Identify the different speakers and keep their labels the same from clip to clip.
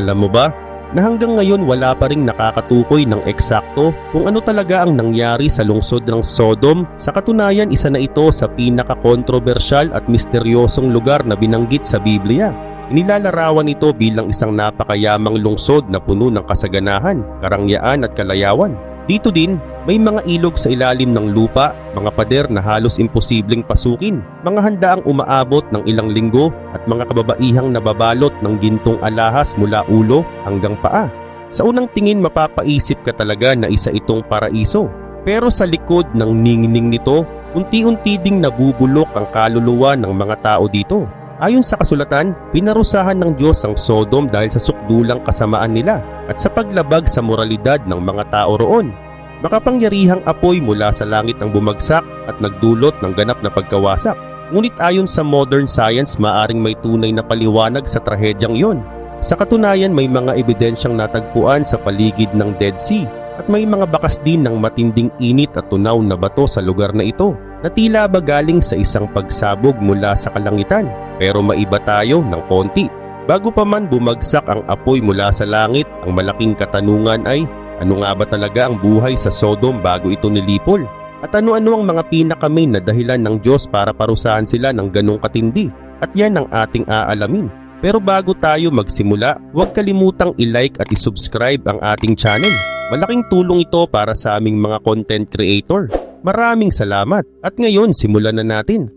Speaker 1: Alam mo ba, na hanggang ngayon wala pa ring nakakatukoy ng eksakto kung ano talaga ang nangyari sa lungsod ng Sodom. Sa katunayan, isa na ito sa pinaka-kontrobersyal at misteryosong lugar na binanggit sa Biblia. Inilalarawan ito bilang isang napakayamang lungsod na puno ng kasaganahan, karangyaan at kalayawan. Dito din, may mga ilog sa ilalim ng lupa, mga pader na halos imposibleng pasukin, mga handaang umaabot ng ilang linggo at mga kababaihang nababalot ng gintong alahas mula ulo hanggang paa. Sa unang tingin mapapaisip ka talaga na isa itong paraiso. Pero sa likod ng ningning nito, unti-unti ding nabubulok ang kaluluwa ng mga tao dito. Ayon sa kasulatan, pinarusahan ng Diyos ang Sodom dahil sa sukdulang kasamaan nila at sa paglabag sa moralidad ng mga tao roon. Makapangyarihang apoy mula sa langit ang bumagsak at nagdulot ng ganap na pagkawasak. Ngunit ayon sa modern science, maaring may tunay na paliwanag sa trahedyang yon. Sa katunayan, may mga ebidensyang natagpuan sa paligid ng Dead Sea at may mga bakas din ng matinding init at tunaw na bato sa lugar na ito na tila ba galing sa isang pagsabog mula sa kalangitan. Pero maiba tayo ng konti. Bago pa man bumagsak ang apoy mula sa langit, ang malaking katanungan ay ano nga ba talaga ang buhay sa Sodom bago ito nilipol? At ano-ano ang mga pinakamain na dahilan ng Diyos para parusahan sila ng ganong katindi? At yan ang ating aalamin. Pero bago tayo magsimula, huwag kalimutang i-like at i-subscribe ang ating channel. Malaking tulong ito para sa aming mga content creator. Maraming salamat at ngayon simulan na natin.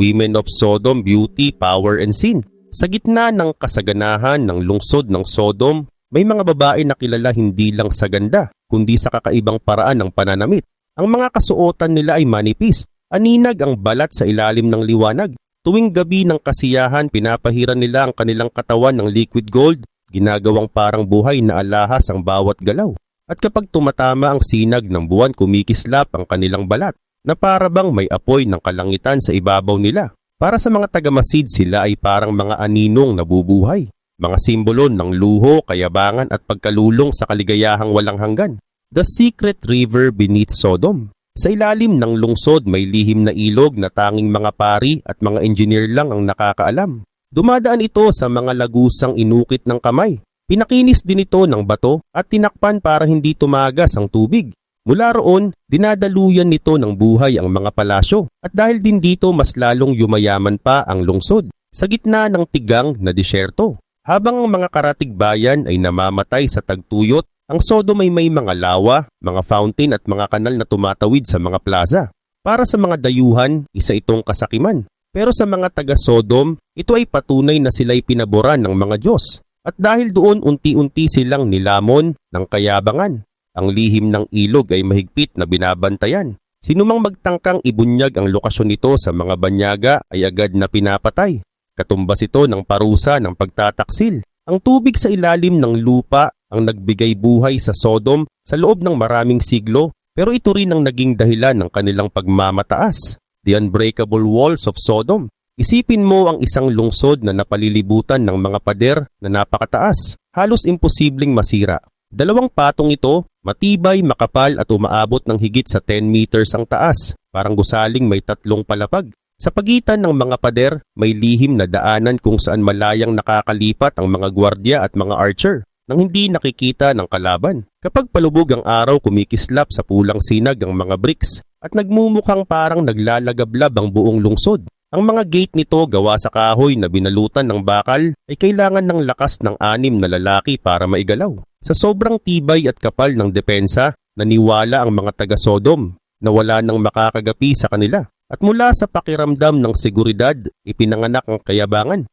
Speaker 1: Women of Sodom Beauty, Power and Sin Sa gitna ng kasaganahan ng lungsod ng Sodom, may mga babae na kilala hindi lang sa ganda, kundi sa kakaibang paraan ng pananamit. Ang mga kasuotan nila ay manipis, aninag ang balat sa ilalim ng liwanag. Tuwing gabi ng kasiyahan, pinapahiran nila ang kanilang katawan ng liquid gold, ginagawang parang buhay na alahas ang bawat galaw. At kapag tumatama ang sinag ng buwan, kumikislap ang kanilang balat, na para bang may apoy ng kalangitan sa ibabaw nila. Para sa mga tagamasid sila ay parang mga aninong nabubuhay mga simbolo ng luho, kayabangan at pagkalulong sa kaligayahang walang hanggan. The Secret River beneath Sodom. Sa ilalim ng lungsod may lihim na ilog na tanging mga pari at mga engineer lang ang nakakaalam. Dumadaan ito sa mga lagusang inukit ng kamay. Pinakinis din ito ng bato at tinakpan para hindi tumagas ang tubig. Mula roon, dinadaluyan nito ng buhay ang mga palasyo at dahil din dito mas lalong yumayaman pa ang lungsod sa gitna ng tigang na disyerto. Habang ang mga karatig bayan ay namamatay sa tagtuyot, ang Sodom ay may mga lawa, mga fountain at mga kanal na tumatawid sa mga plaza. Para sa mga dayuhan, isa itong kasakiman. Pero sa mga taga-Sodom, ito ay patunay na sila'y pinaboran ng mga Diyos. At dahil doon unti-unti silang nilamon ng kayabangan. Ang lihim ng ilog ay mahigpit na binabantayan. Sinumang magtangkang ibunyag ang lokasyon nito sa mga banyaga ay agad na pinapatay. Katumbas ito ng parusa ng pagtataksil. Ang tubig sa ilalim ng lupa ang nagbigay buhay sa Sodom sa loob ng maraming siglo pero ito rin ang naging dahilan ng kanilang pagmamataas. The Unbreakable Walls of Sodom. Isipin mo ang isang lungsod na napalilibutan ng mga pader na napakataas, halos imposibleng masira. Dalawang patong ito, matibay, makapal at umaabot ng higit sa 10 meters ang taas, parang gusaling may tatlong palapag. Sa pagitan ng mga pader, may lihim na daanan kung saan malayang nakakalipat ang mga gwardya at mga archer nang hindi nakikita ng kalaban. Kapag palubog ang araw, kumikislap sa pulang sinag ang mga bricks at nagmumukhang parang naglalagablab ang buong lungsod. Ang mga gate nito gawa sa kahoy na binalutan ng bakal ay kailangan ng lakas ng anim na lalaki para maigalaw. Sa sobrang tibay at kapal ng depensa, naniwala ang mga taga-Sodom na wala nang makakagapi sa kanila. At mula sa pakiramdam ng seguridad, ipinanganak ang kayabangan.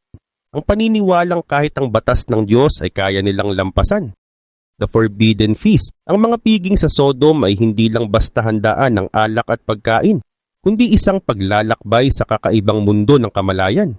Speaker 1: Ang paniniwalang kahit ang batas ng Diyos ay kaya nilang lampasan. The Forbidden Feast. Ang mga piging sa Sodom ay hindi lang basta handaan ng alak at pagkain, kundi isang paglalakbay sa kakaibang mundo ng kamalayan.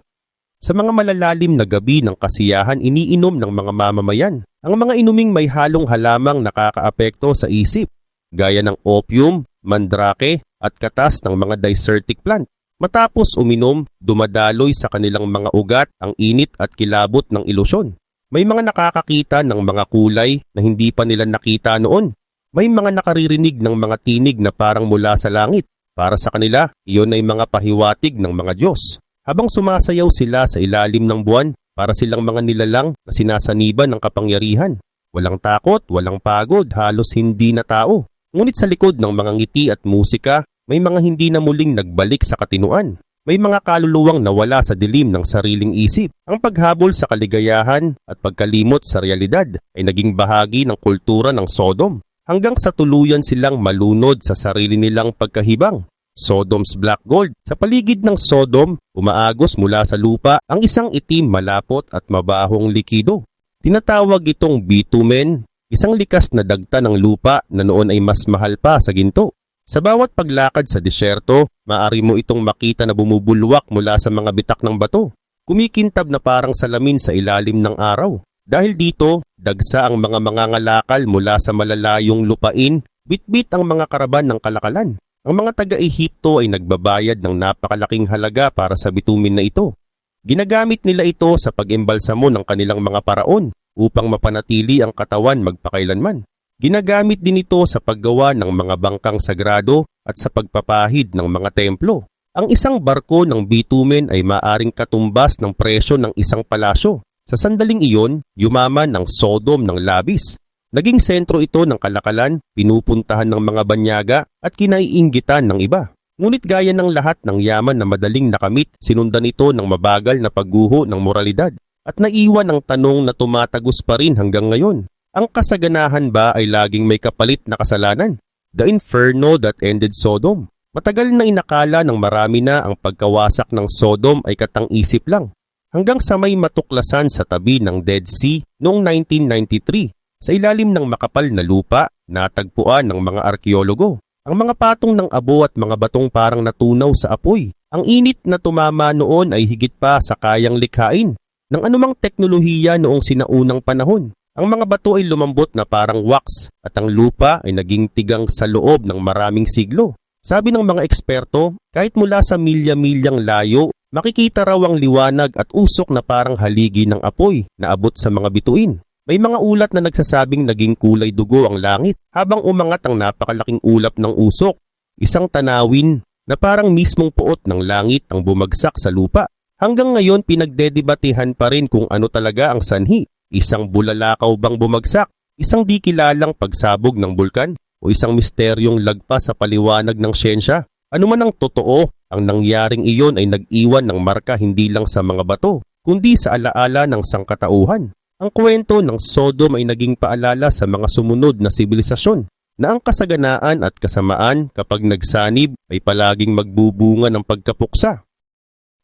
Speaker 1: Sa mga malalalim na gabi ng kasiyahan, iniinom ng mga mamamayan. Ang mga inuming may halong halamang nakakaapekto sa isip, gaya ng opium, mandrake at katas ng mga dicertic plant. Matapos uminom, dumadaloy sa kanilang mga ugat ang init at kilabot ng ilusyon. May mga nakakakita ng mga kulay na hindi pa nila nakita noon. May mga nakaririnig ng mga tinig na parang mula sa langit. Para sa kanila, iyon ay mga pahiwatig ng mga Diyos. Habang sumasayaw sila sa ilalim ng buwan, para silang mga nilalang na sinasaniban ng kapangyarihan. Walang takot, walang pagod, halos hindi na tao. Ngunit sa likod ng mga ngiti at musika, may mga hindi na muling nagbalik sa katinuan. May mga kaluluwang nawala sa dilim ng sariling isip. Ang paghabol sa kaligayahan at pagkalimot sa realidad ay naging bahagi ng kultura ng Sodom hanggang sa tuluyan silang malunod sa sarili nilang pagkahibang. Sodom's Black Gold. Sa paligid ng Sodom, umaagos mula sa lupa ang isang itim malapot at mabahong likido. Tinatawag itong bitumen, isang likas na dagta ng lupa na noon ay mas mahal pa sa ginto. Sa bawat paglakad sa disyerto, maaari mo itong makita na bumubulwak mula sa mga bitak ng bato. Kumikintab na parang salamin sa ilalim ng araw. Dahil dito, dagsa ang mga mangangalakal mula sa malalayong lupain, bitbit ang mga karaban ng kalakalan. Ang mga taga-Ehipto ay nagbabayad ng napakalaking halaga para sa bitumin na ito. Ginagamit nila ito sa pag-embalsamo ng kanilang mga paraon upang mapanatili ang katawan magpakailanman. Ginagamit din ito sa paggawa ng mga bangkang sagrado at sa pagpapahid ng mga templo. Ang isang barko ng bitumen ay maaring katumbas ng presyo ng isang palasyo. Sa sandaling iyon, yumaman ang Sodom ng labis. Naging sentro ito ng kalakalan, pinupuntahan ng mga banyaga at kinaiinggitan ng iba. Ngunit gaya ng lahat ng yaman na madaling nakamit, sinundan ito ng mabagal na pagguho ng moralidad at naiwan ang tanong na tumatagos pa rin hanggang ngayon. Ang kasaganahan ba ay laging may kapalit na kasalanan? The inferno that ended Sodom. Matagal na inakala ng marami na ang pagkawasak ng Sodom ay katang-isip lang. Hanggang sa may matuklasan sa tabi ng Dead Sea noong 1993 sa ilalim ng makapal na lupa natagpuan ng mga arkeologo. Ang mga patong ng abo at mga batong parang natunaw sa apoy. Ang init na tumama noon ay higit pa sa kayang likhain ng anumang teknolohiya noong sinaunang panahon. Ang mga bato ay lumambot na parang wax at ang lupa ay naging tigang sa loob ng maraming siglo. Sabi ng mga eksperto, kahit mula sa milya-milyang layo, makikita raw ang liwanag at usok na parang haligi ng apoy na abot sa mga bituin. May mga ulat na nagsasabing naging kulay dugo ang langit habang umangat ang napakalaking ulap ng usok. Isang tanawin na parang mismong puot ng langit ang bumagsak sa lupa. Hanggang ngayon pinagdedebatehan pa rin kung ano talaga ang sanhi Isang bulalakaw bang bumagsak? Isang di kilalang pagsabog ng bulkan? O isang misteryong lagpas sa paliwanag ng siyensya? Ano man ang totoo, ang nangyaring iyon ay nag-iwan ng marka hindi lang sa mga bato, kundi sa alaala ng sangkatauhan. Ang kwento ng Sodom ay naging paalala sa mga sumunod na sibilisasyon na ang kasaganaan at kasamaan kapag nagsanib ay palaging magbubunga ng pagkapuksa.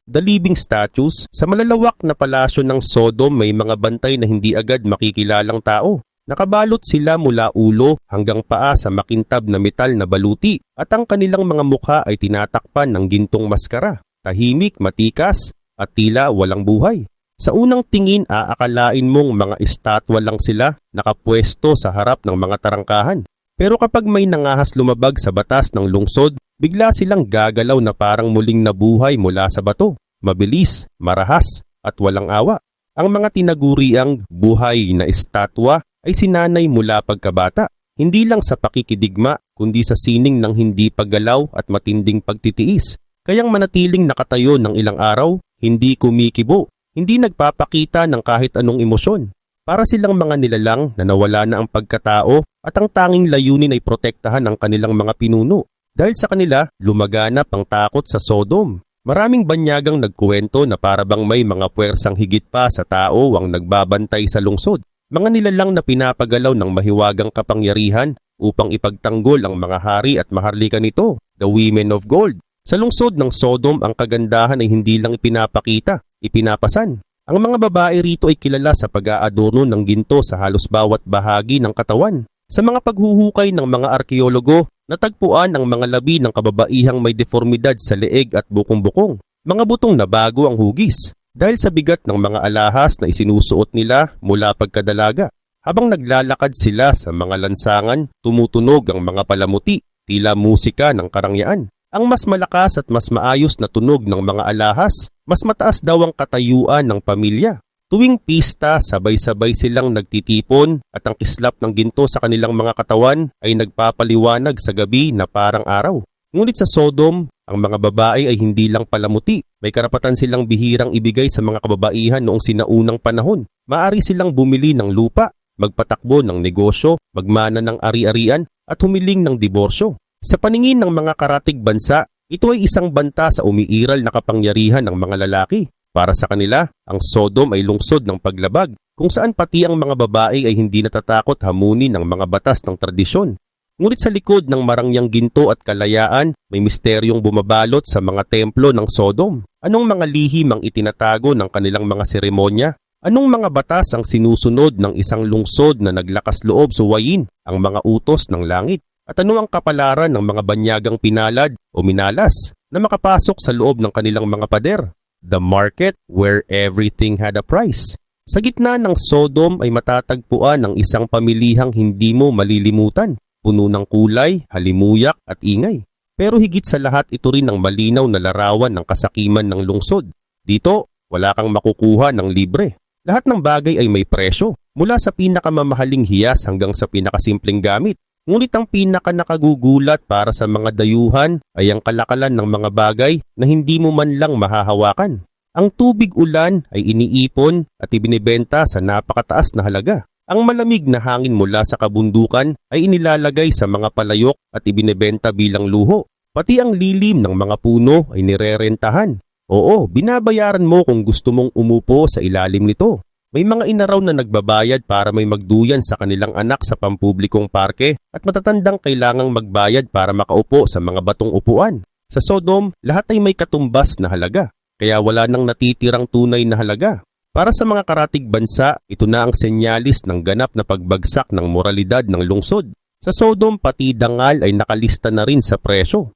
Speaker 1: The Living Statues, sa malalawak na palasyo ng Sodom may mga bantay na hindi agad makikilalang tao. Nakabalot sila mula ulo hanggang paa sa makintab na metal na baluti at ang kanilang mga mukha ay tinatakpan ng gintong maskara, tahimik, matikas at tila walang buhay. Sa unang tingin aakalain mong mga estatwa lang sila nakapwesto sa harap ng mga tarangkahan. Pero kapag may nangahas lumabag sa batas ng lungsod, bigla silang gagalaw na parang muling nabuhay mula sa bato. Mabilis, marahas, at walang awa. Ang mga tinaguriang buhay na estatwa ay sinanay mula pagkabata, hindi lang sa pakikidigma kundi sa sining ng hindi paggalaw at matinding pagtitiis. Kayang manatiling nakatayo ng ilang araw, hindi kumikibo, hindi nagpapakita ng kahit anong emosyon. Para silang mga nilalang na nawala na ang pagkatao at ang tanging layunin ay protektahan ang kanilang mga pinuno. Dahil sa kanila, lumaganap ang takot sa Sodom. Maraming banyagang nagkuwento na parabang may mga puwersang higit pa sa tao ang nagbabantay sa lungsod. Mga nilalang na pinapagalaw ng mahiwagang kapangyarihan upang ipagtanggol ang mga hari at maharlika nito, the women of gold. Sa lungsod ng Sodom, ang kagandahan ay hindi lang ipinapakita, ipinapasan. Ang mga babae rito ay kilala sa pag-aadorno ng ginto sa halos bawat bahagi ng katawan. Sa mga paghuhukay ng mga arkeologo, natagpuan ang mga labi ng kababaihang may deformidad sa leeg at bukong-bukong. Mga butong na bago ang hugis dahil sa bigat ng mga alahas na isinusuot nila mula pagkadalaga. Habang naglalakad sila sa mga lansangan, tumutunog ang mga palamuti, tila musika ng karangyaan. Ang mas malakas at mas maayos na tunog ng mga alahas, mas mataas daw ang katayuan ng pamilya. Tuwing pista, sabay-sabay silang nagtitipon at ang kislap ng ginto sa kanilang mga katawan ay nagpapaliwanag sa gabi na parang araw. Ngunit sa Sodom, ang mga babae ay hindi lang palamuti. May karapatan silang bihirang ibigay sa mga kababaihan noong sinaunang panahon. Maari silang bumili ng lupa, magpatakbo ng negosyo, magmana ng ari-arian at humiling ng diborsyo. Sa paningin ng mga karatig bansa, ito ay isang banta sa umiiral na kapangyarihan ng mga lalaki. Para sa kanila, ang Sodom ay lungsod ng paglabag, kung saan pati ang mga babae ay hindi natatakot hamunin ng mga batas ng tradisyon. Ngunit sa likod ng marangyang ginto at kalayaan, may misteryong bumabalot sa mga templo ng Sodom. Anong mga lihim ang itinatago ng kanilang mga seremonya? Anong mga batas ang sinusunod ng isang lungsod na naglakas loob suwayin ang mga utos ng langit? At ano ang kapalaran ng mga banyagang pinalad o minalas na makapasok sa loob ng kanilang mga pader? The market where everything had a price. Sa gitna ng Sodom ay matatagpuan ang isang pamilihang hindi mo malilimutan, puno ng kulay, halimuyak at ingay. Pero higit sa lahat ito rin ang malinaw na larawan ng kasakiman ng lungsod. Dito, wala kang makukuha ng libre. Lahat ng bagay ay may presyo, mula sa pinakamamahaling hiyas hanggang sa pinakasimpleng gamit. Ngunit ang pinaka nakagugulat para sa mga dayuhan ay ang kalakalan ng mga bagay na hindi mo man lang mahahawakan. Ang tubig ulan ay iniipon at ibinibenta sa napakataas na halaga. Ang malamig na hangin mula sa kabundukan ay inilalagay sa mga palayok at ibinebenta bilang luho. Pati ang lilim ng mga puno ay nirerentahan. Oo, binabayaran mo kung gusto mong umupo sa ilalim nito. May mga inaraw na nagbabayad para may magduyan sa kanilang anak sa pampublikong parke at matatandang kailangang magbayad para makaupo sa mga batong upuan. Sa Sodom, lahat ay may katumbas na halaga, kaya wala nang natitirang tunay na halaga. Para sa mga karatig bansa, ito na ang senyalis ng ganap na pagbagsak ng moralidad ng lungsod. Sa Sodom, pati dangal ay nakalista na rin sa presyo.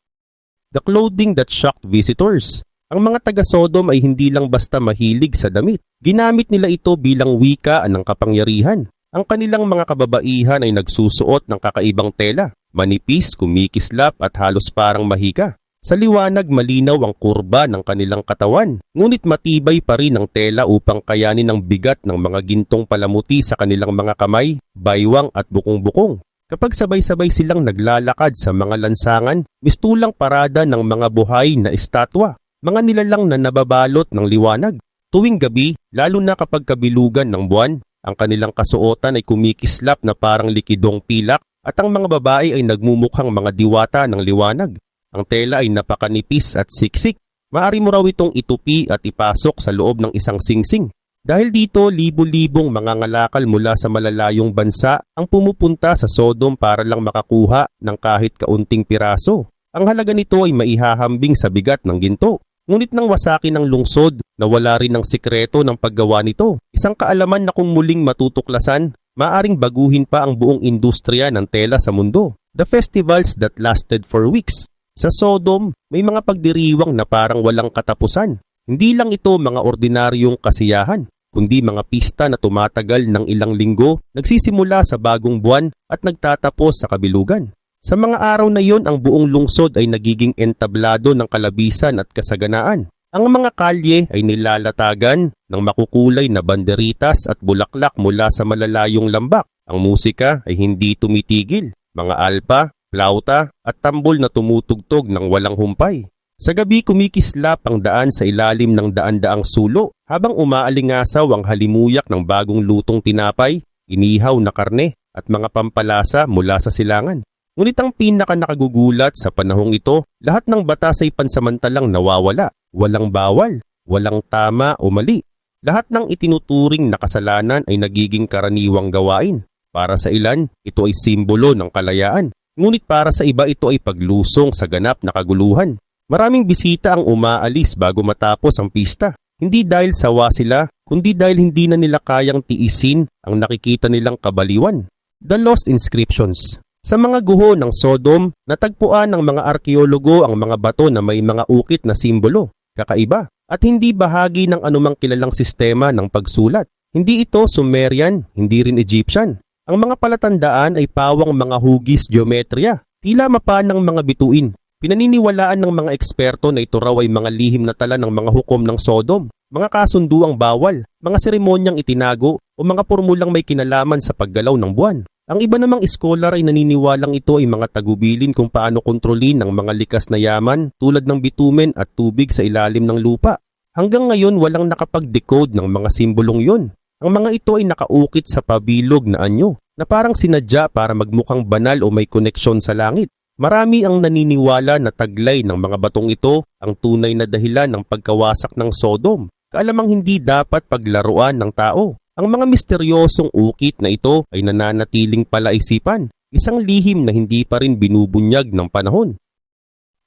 Speaker 1: The clothing that shocked visitors. Ang mga taga-Sodom ay hindi lang basta mahilig sa damit. Ginamit nila ito bilang wika ng kapangyarihan. Ang kanilang mga kababaihan ay nagsusuot ng kakaibang tela, manipis, kumikislap at halos parang mahika. Sa liwanag malinaw ang kurba ng kanilang katawan, ngunit matibay pa rin ang tela upang kayanin ang bigat ng mga gintong palamuti sa kanilang mga kamay, baywang at bukong-bukong. Kapag sabay-sabay silang naglalakad sa mga lansangan, mistulang parada ng mga buhay na estatwa mga nilalang na nababalot ng liwanag. Tuwing gabi, lalo na kapag kabilugan ng buwan, ang kanilang kasuotan ay kumikislap na parang likidong pilak at ang mga babae ay nagmumukhang mga diwata ng liwanag. Ang tela ay napakanipis at siksik. Maari mo raw itong itupi at ipasok sa loob ng isang singsing. Dahil dito, libo-libong mga ngalakal mula sa malalayong bansa ang pumupunta sa Sodom para lang makakuha ng kahit kaunting piraso. Ang halaga nito ay maihahambing sa bigat ng ginto. Ngunit nang wasaki ng lungsod, nawala rin ang sikreto ng paggawa nito. Isang kaalaman na kung muling matutuklasan, maaring baguhin pa ang buong industriya ng tela sa mundo. The festivals that lasted for weeks. Sa Sodom, may mga pagdiriwang na parang walang katapusan. Hindi lang ito mga ordinaryong kasiyahan, kundi mga pista na tumatagal ng ilang linggo, nagsisimula sa bagong buwan at nagtatapos sa kabilugan. Sa mga araw na iyon, ang buong lungsod ay nagiging entablado ng kalabisan at kasaganaan. Ang mga kalye ay nilalatagan ng makukulay na banderitas at bulaklak mula sa malalayong lambak. Ang musika ay hindi tumitigil. Mga alpa, plauta at tambol na tumutugtog ng walang humpay. Sa gabi kumikislap ang daan sa ilalim ng daan-daang sulo habang umaalingasaw ang halimuyak ng bagong lutong tinapay, inihaw na karne at mga pampalasa mula sa silangan. Ngunit ang pinaka nakagugulat sa panahong ito, lahat ng batas ay pansamantalang nawawala, walang bawal, walang tama o mali. Lahat ng itinuturing na kasalanan ay nagiging karaniwang gawain. Para sa ilan, ito ay simbolo ng kalayaan. Ngunit para sa iba ito ay paglusong sa ganap na kaguluhan. Maraming bisita ang umaalis bago matapos ang pista. Hindi dahil sawa sila, kundi dahil hindi na nila kayang tiisin ang nakikita nilang kabaliwan. The Lost Inscriptions sa mga guho ng Sodom, natagpuan ng mga arkeologo ang mga bato na may mga ukit na simbolo, kakaiba, at hindi bahagi ng anumang kilalang sistema ng pagsulat. Hindi ito Sumerian, hindi rin Egyptian. Ang mga palatandaan ay pawang mga hugis geometria, tila mapa ng mga bituin. Pinaniniwalaan ng mga eksperto na ito raw ay mga lihim na tala ng mga hukom ng Sodom, mga kasunduang bawal, mga seremonyang itinago o mga pormulang may kinalaman sa paggalaw ng buwan. Ang iba namang iskolar ay naniniwalang ito ay mga tagubilin kung paano kontrolin ang mga likas na yaman tulad ng bitumen at tubig sa ilalim ng lupa. Hanggang ngayon walang nakapag-decode ng mga simbolong yon. Ang mga ito ay nakaukit sa pabilog na anyo na parang sinadya para magmukhang banal o may koneksyon sa langit. Marami ang naniniwala na taglay ng mga batong ito ang tunay na dahilan ng pagkawasak ng Sodom. Kaalamang hindi dapat paglaruan ng tao. Ang mga misteryosong ukit na ito ay nananatiling palaisipan, isang lihim na hindi pa rin binubunyag ng panahon.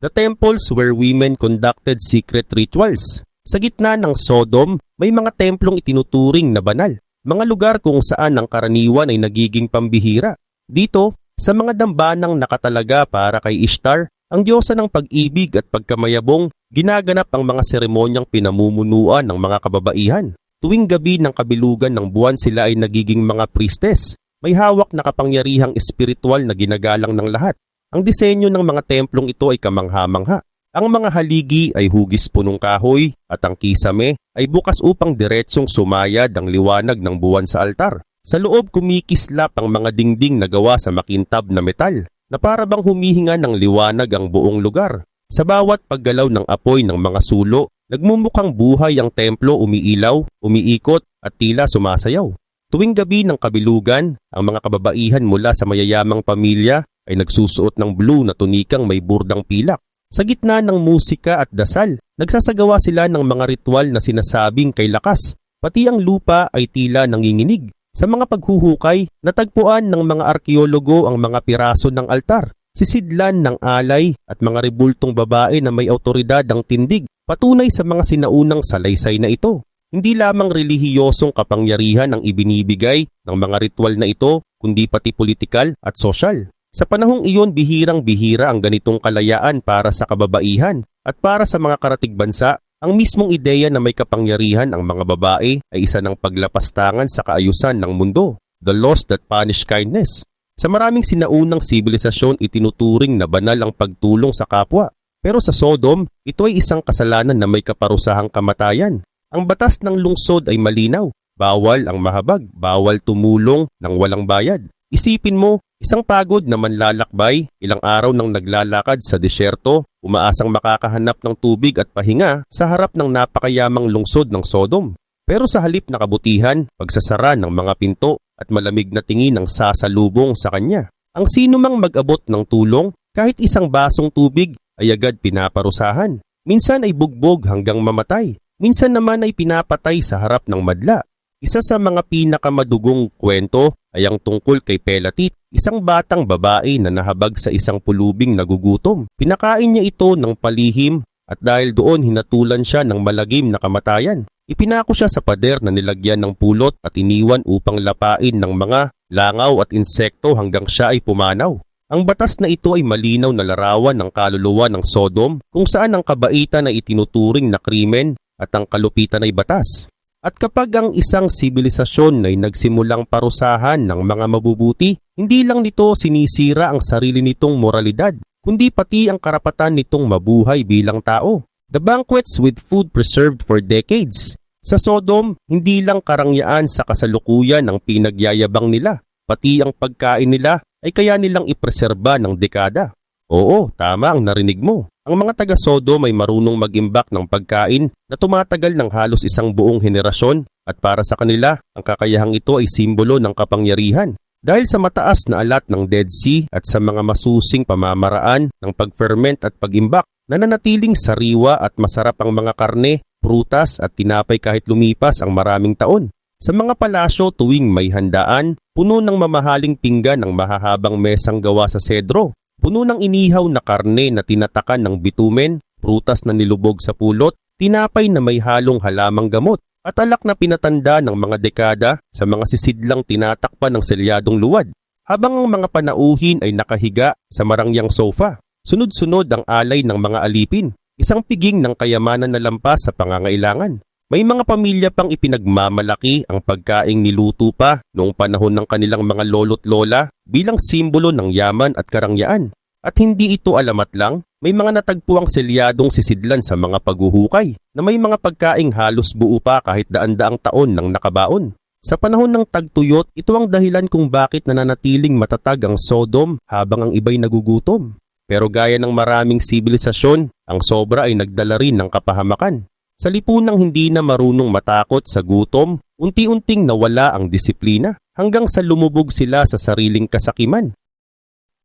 Speaker 1: The temples where women conducted secret rituals. Sa gitna ng Sodom, may mga templong itinuturing na banal, mga lugar kung saan ang karaniwan ay nagiging pambihira. Dito, sa mga dambanang nakatalaga para kay Ishtar, ang diyosa ng pag-ibig at pagkamayabong, ginaganap ang mga seremonyang pinamumunuan ng mga kababaihan. Tuwing gabi ng kabilugan ng buwan sila ay nagiging mga priestess. May hawak na kapangyarihang espiritual na ginagalang ng lahat. Ang disenyo ng mga templong ito ay kamangha-mangha. Ang mga haligi ay hugis punong kahoy at ang kisame ay bukas upang diretsong sumayad ang liwanag ng buwan sa altar. Sa loob kumikislap ang mga dingding na gawa sa makintab na metal na para bang humihinga ng liwanag ang buong lugar. Sa bawat paggalaw ng apoy ng mga sulo Nagmumukhang buhay ang templo umiilaw, umiikot at tila sumasayaw. Tuwing gabi ng kabilugan, ang mga kababaihan mula sa mayayamang pamilya ay nagsusuot ng blue na tunikang may burdang pilak. Sa gitna ng musika at dasal, nagsasagawa sila ng mga ritual na sinasabing kay lakas, pati ang lupa ay tila nanginginig. Sa mga paghuhukay, natagpuan ng mga arkeologo ang mga piraso ng altar, sisidlan ng alay at mga rebultong babae na may autoridad ang tindig Patunay sa mga sinaunang salaysay na ito. Hindi lamang relihiyosong kapangyarihan ang ibinibigay ng mga ritual na ito, kundi pati politikal at sosyal. Sa panahong iyon, bihirang-bihira ang ganitong kalayaan para sa kababaihan at para sa mga karatig bansa, ang mismong ideya na may kapangyarihan ang mga babae ay isa ng paglapastangan sa kaayusan ng mundo, the laws that punish kindness. Sa maraming sinaunang sibilisasyon itinuturing na banal ang pagtulong sa kapwa pero sa Sodom, ito ay isang kasalanan na may kaparusahang kamatayan. Ang batas ng lungsod ay malinaw. Bawal ang mahabag, bawal tumulong ng walang bayad. Isipin mo, isang pagod na manlalakbay, ilang araw nang naglalakad sa disyerto, umaasang makakahanap ng tubig at pahinga sa harap ng napakayamang lungsod ng Sodom. Pero sa halip na kabutihan, pagsasara ng mga pinto at malamig na tingin ng sasalubong sa kanya. Ang sino mang mag-abot ng tulong, kahit isang basong tubig, ay agad pinaparusahan. Minsan ay bugbog hanggang mamatay. Minsan naman ay pinapatay sa harap ng madla. Isa sa mga pinakamadugong kwento ay ang tungkol kay Pelatit, isang batang babae na nahabag sa isang pulubing nagugutom. Pinakain niya ito ng palihim at dahil doon hinatulan siya ng malagim na kamatayan. Ipinako siya sa pader na nilagyan ng pulot at iniwan upang lapain ng mga langaw at insekto hanggang siya ay pumanaw. Ang batas na ito ay malinaw na larawan ng kaluluwa ng Sodom kung saan ang kabaitan ay itinuturing na krimen at ang kalupitan ay batas. At kapag ang isang sibilisasyon ay nagsimulang parusahan ng mga mabubuti, hindi lang nito sinisira ang sarili nitong moralidad, kundi pati ang karapatan nitong mabuhay bilang tao. The banquets with food preserved for decades. Sa Sodom, hindi lang karangyaan sa kasalukuyan ang pinagyayabang nila, pati ang pagkain nila ay kaya nilang ipreserba ng dekada. Oo, tama ang narinig mo. Ang mga taga Sodom ay marunong mag-imbak ng pagkain na tumatagal ng halos isang buong henerasyon at para sa kanila, ang kakayahang ito ay simbolo ng kapangyarihan. Dahil sa mataas na alat ng Dead Sea at sa mga masusing pamamaraan ng pag-ferment at pag-imbak, nananatiling sariwa at masarap ang mga karne, prutas at tinapay kahit lumipas ang maraming taon. Sa mga palasyo tuwing may handaan, puno ng mamahaling pinggan ng mahahabang mesang gawa sa sedro, puno ng inihaw na karne na tinatakan ng bitumen, prutas na nilubog sa pulot, tinapay na may halong halamang gamot, at alak na pinatanda ng mga dekada sa mga sisidlang tinatakpan ng selyadong luwad, habang ang mga panauhin ay nakahiga sa marangyang sofa. Sunod-sunod ang alay ng mga alipin, isang piging ng kayamanan na lampas sa pangangailangan. May mga pamilya pang ipinagmamalaki ang pagkaing niluto pa noong panahon ng kanilang mga lolo't lola bilang simbolo ng yaman at karangyaan. At hindi ito alamat lang, may mga natagpuang selyadong sisidlan sa mga paghuhukay na may mga pagkaing halos buo pa kahit daan-daang taon ng nakabaon. Sa panahon ng tagtuyot, ito ang dahilan kung bakit nananatiling matatag ang Sodom habang ang iba'y nagugutom. Pero gaya ng maraming sibilisasyon, ang sobra ay nagdala rin ng kapahamakan. Sa lipunang hindi na marunong matakot sa gutom, unti-unting nawala ang disiplina hanggang sa lumubog sila sa sariling kasakiman.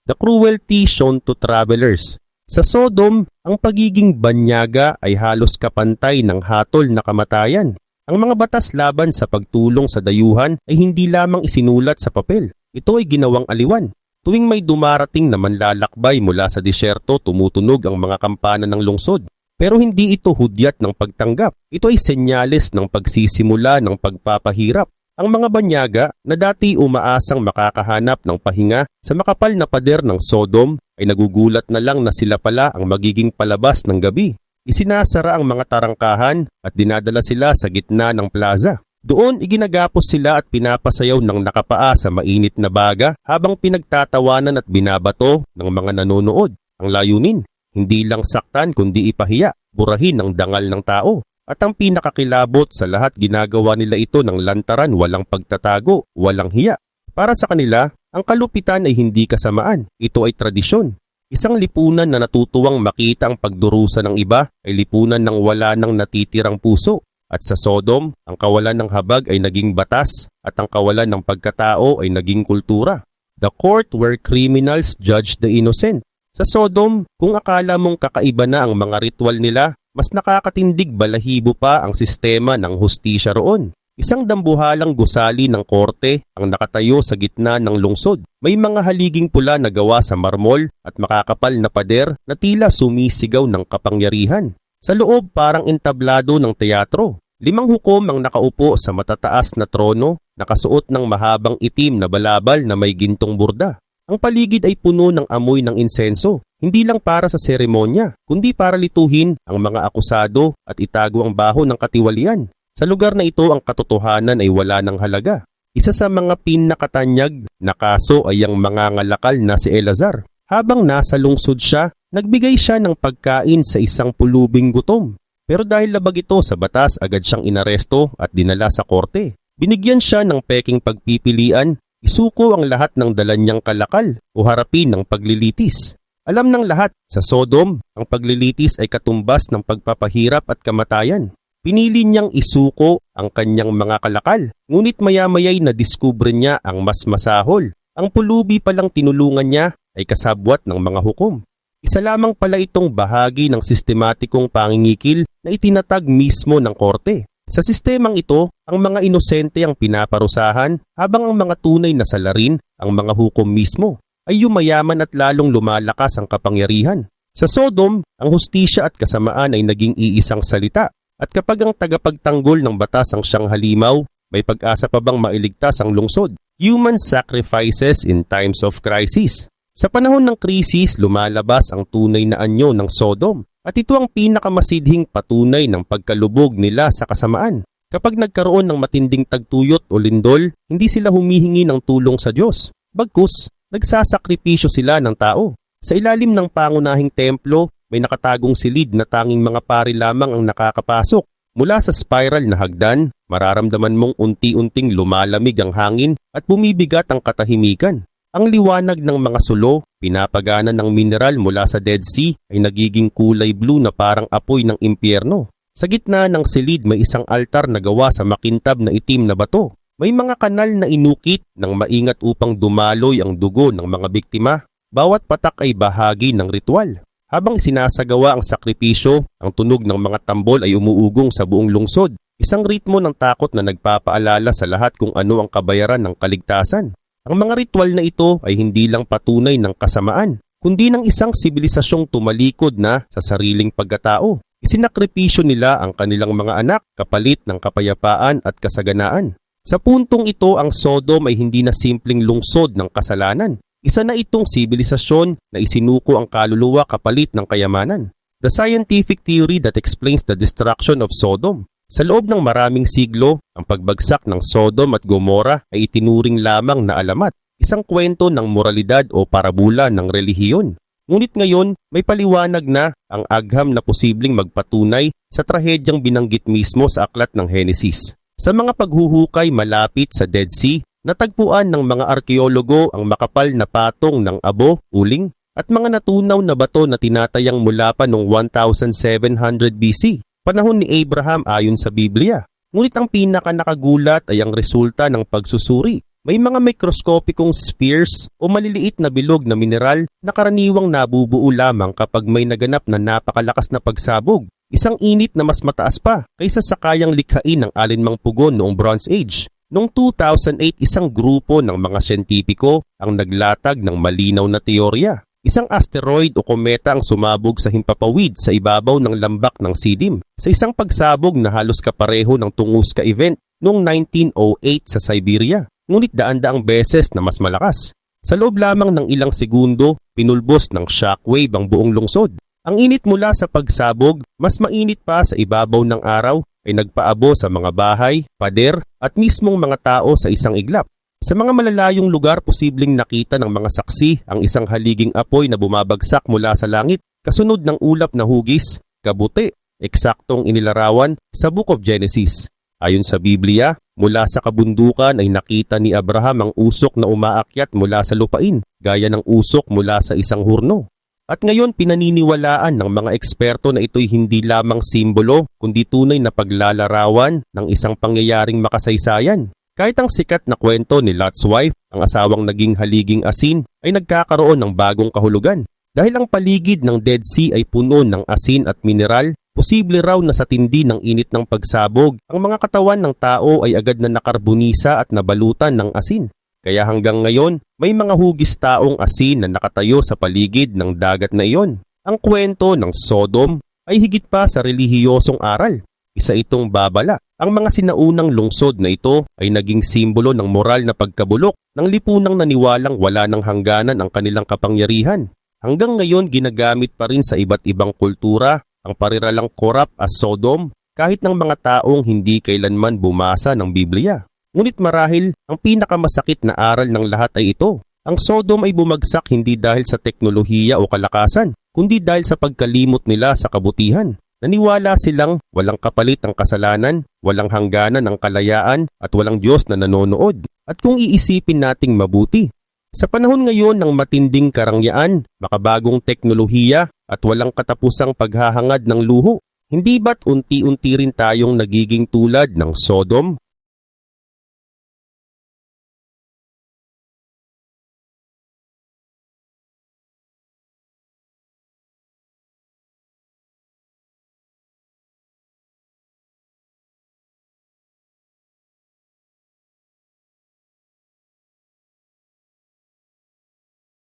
Speaker 1: The cruelty shown to travelers. Sa Sodom, ang pagiging banyaga ay halos kapantay ng hatol na kamatayan. Ang mga batas laban sa pagtulong sa dayuhan ay hindi lamang isinulat sa papel. Ito ay ginawang aliwan. Tuwing may dumarating na manlalakbay mula sa disyerto, tumutunog ang mga kampana ng lungsod. Pero hindi ito hudyat ng pagtanggap. Ito ay senyales ng pagsisimula ng pagpapahirap. Ang mga banyaga na dati umaasang makakahanap ng pahinga sa makapal na pader ng Sodom ay nagugulat na lang na sila pala ang magiging palabas ng gabi. Isinasara ang mga tarangkahan at dinadala sila sa gitna ng plaza. Doon iginagapos sila at pinapasayaw ng nakapaa sa mainit na baga habang pinagtatawanan at binabato ng mga nanonood. Ang layunin, hindi lang saktan kundi ipahiya, burahin ang dangal ng tao. At ang pinakakilabot sa lahat ginagawa nila ito ng lantaran walang pagtatago, walang hiya. Para sa kanila, ang kalupitan ay hindi kasamaan, ito ay tradisyon. Isang lipunan na natutuwang makita ang pagdurusa ng iba ay lipunan ng wala ng natitirang puso. At sa Sodom, ang kawalan ng habag ay naging batas at ang kawalan ng pagkatao ay naging kultura. The court where criminals judge the innocent. Sa Sodom, kung akala mong kakaiba na ang mga ritual nila, mas nakakatindig balahibo pa ang sistema ng hustisya roon. Isang dambuhalang gusali ng korte ang nakatayo sa gitna ng lungsod. May mga haliging pula na gawa sa marmol at makakapal na pader na tila sumisigaw ng kapangyarihan. Sa loob parang entablado ng teatro. Limang hukom ang nakaupo sa matataas na trono, nakasuot ng mahabang itim na balabal na may gintong burda. Ang paligid ay puno ng amoy ng insenso, hindi lang para sa seremonya, kundi para lituhin ang mga akusado at itago ang baho ng katiwalian. Sa lugar na ito ang katotohanan ay wala ng halaga. Isa sa mga pinakatanyag na kaso ay ang mga ngalakal na si Elazar. Habang nasa lungsod siya, nagbigay siya ng pagkain sa isang pulubing gutom. Pero dahil labag ito sa batas, agad siyang inaresto at dinala sa korte. Binigyan siya ng peking pagpipilian, isuko ang lahat ng dala niyang kalakal o harapin ng paglilitis. Alam ng lahat, sa Sodom, ang paglilitis ay katumbas ng pagpapahirap at kamatayan. Pinili niyang isuko ang kanyang mga kalakal, ngunit maya-maya'y nadiskubre niya ang mas masahol. Ang pulubi palang tinulungan niya ay kasabwat ng mga hukom. Isa lamang pala itong bahagi ng sistematikong pangingikil na itinatag mismo ng korte. Sa sistemang ito, ang mga inosente ang pinaparusahan habang ang mga tunay na salarin, ang mga hukom mismo, ay yumayaman at lalong lumalakas ang kapangyarihan. Sa Sodom, ang hustisya at kasamaan ay naging iisang salita at kapag ang tagapagtanggol ng batas ang siyang halimaw, may pag-asa pa bang mailigtas ang lungsod? Human sacrifices in times of crisis. Sa panahon ng krisis, lumalabas ang tunay na anyo ng Sodom at ito ang pinakamasidhing patunay ng pagkalubog nila sa kasamaan. Kapag nagkaroon ng matinding tagtuyot o lindol, hindi sila humihingi ng tulong sa Diyos. Bagkus, nagsasakripisyo sila ng tao. Sa ilalim ng pangunahing templo, may nakatagong silid na tanging mga pari lamang ang nakakapasok. Mula sa spiral na hagdan, mararamdaman mong unti-unting lumalamig ang hangin at bumibigat ang katahimikan. Ang liwanag ng mga sulo, pinapagana ng mineral mula sa Dead Sea ay nagiging kulay blue na parang apoy ng impyerno. Sa gitna ng silid may isang altar na gawa sa makintab na itim na bato. May mga kanal na inukit ng maingat upang dumaloy ang dugo ng mga biktima. Bawat patak ay bahagi ng ritual. Habang sinasagawa ang sakripisyo, ang tunog ng mga tambol ay umuugong sa buong lungsod. Isang ritmo ng takot na nagpapaalala sa lahat kung ano ang kabayaran ng kaligtasan. Ang mga ritual na ito ay hindi lang patunay ng kasamaan, kundi ng isang sibilisasyong tumalikod na sa sariling pagkatao. Isinakripisyo nila ang kanilang mga anak kapalit ng kapayapaan at kasaganaan. Sa puntong ito ang Sodom ay hindi na simpleng lungsod ng kasalanan. Isa na itong sibilisasyon na isinuko ang kaluluwa kapalit ng kayamanan. The scientific theory that explains the destruction of Sodom. Sa loob ng maraming siglo, ang pagbagsak ng Sodom at Gomora ay itinuring lamang na alamat, isang kwento ng moralidad o parabula ng relihiyon. Ngunit ngayon, may paliwanag na ang agham na posibleng magpatunay sa trahedyang binanggit mismo sa aklat ng Henesis. Sa mga paghuhukay malapit sa Dead Sea, natagpuan ng mga arkeologo ang makapal na patong ng abo, uling, at mga natunaw na bato na tinatayang mula pa noong 1700 BC, panahon ni Abraham ayon sa Biblia. Ngunit ang pinaka nakagulat ay ang resulta ng pagsusuri. May mga mikroskopikong spheres o maliliit na bilog na mineral na karaniwang nabubuo lamang kapag may naganap na napakalakas na pagsabog. Isang init na mas mataas pa kaysa sa kayang likhain ng alinmang pugon noong Bronze Age. Noong 2008, isang grupo ng mga siyentipiko ang naglatag ng malinaw na teorya. Isang asteroid o kometa ang sumabog sa himpapawid sa ibabaw ng lambak ng Sidim sa isang pagsabog na halos kapareho ng Tunguska event noong 1908 sa Siberia. Ngunit daan-daang beses na mas malakas. Sa loob lamang ng ilang segundo, pinulbos ng shockwave ang buong lungsod. Ang init mula sa pagsabog, mas mainit pa sa ibabaw ng araw ay nagpaabo sa mga bahay, pader at mismong mga tao sa isang iglap. Sa mga malalayong lugar, posibleng nakita ng mga saksi ang isang haliging apoy na bumabagsak mula sa langit, kasunod ng ulap na hugis, kabuti, eksaktong inilarawan sa Book of Genesis. Ayon sa Biblia, mula sa kabundukan ay nakita ni Abraham ang usok na umaakyat mula sa lupain, gaya ng usok mula sa isang hurno. At ngayon pinaniniwalaan ng mga eksperto na ito'y hindi lamang simbolo kundi tunay na paglalarawan ng isang pangyayaring makasaysayan. Kahit ang sikat na kwento ni Lot's wife, ang asawang naging haliging asin, ay nagkakaroon ng bagong kahulugan. Dahil ang paligid ng Dead Sea ay puno ng asin at mineral, posible raw na sa tindi ng init ng pagsabog, ang mga katawan ng tao ay agad na nakarbunisa at nabalutan ng asin. Kaya hanggang ngayon, may mga hugis taong asin na nakatayo sa paligid ng dagat na iyon. Ang kwento ng Sodom ay higit pa sa relihiyosong aral. Isa itong babala. Ang mga sinaunang lungsod na ito ay naging simbolo ng moral na pagkabulok ng lipunang naniwalang wala ng hangganan ang kanilang kapangyarihan. Hanggang ngayon ginagamit pa rin sa iba't ibang kultura ang pariralang korap as Sodom kahit ng mga taong hindi kailanman bumasa ng Biblia. Ngunit marahil, ang pinakamasakit na aral ng lahat ay ito. Ang Sodom ay bumagsak hindi dahil sa teknolohiya o kalakasan, kundi dahil sa pagkalimot nila sa kabutihan. Naniwala silang walang kapalit ang kasalanan, walang hangganan ang kalayaan at walang Diyos na nanonood. At kung iisipin nating mabuti, sa panahon ngayon ng matinding karangyaan, makabagong teknolohiya at walang katapusang paghahangad ng luho, hindi ba't unti-unti rin tayong nagiging tulad ng Sodom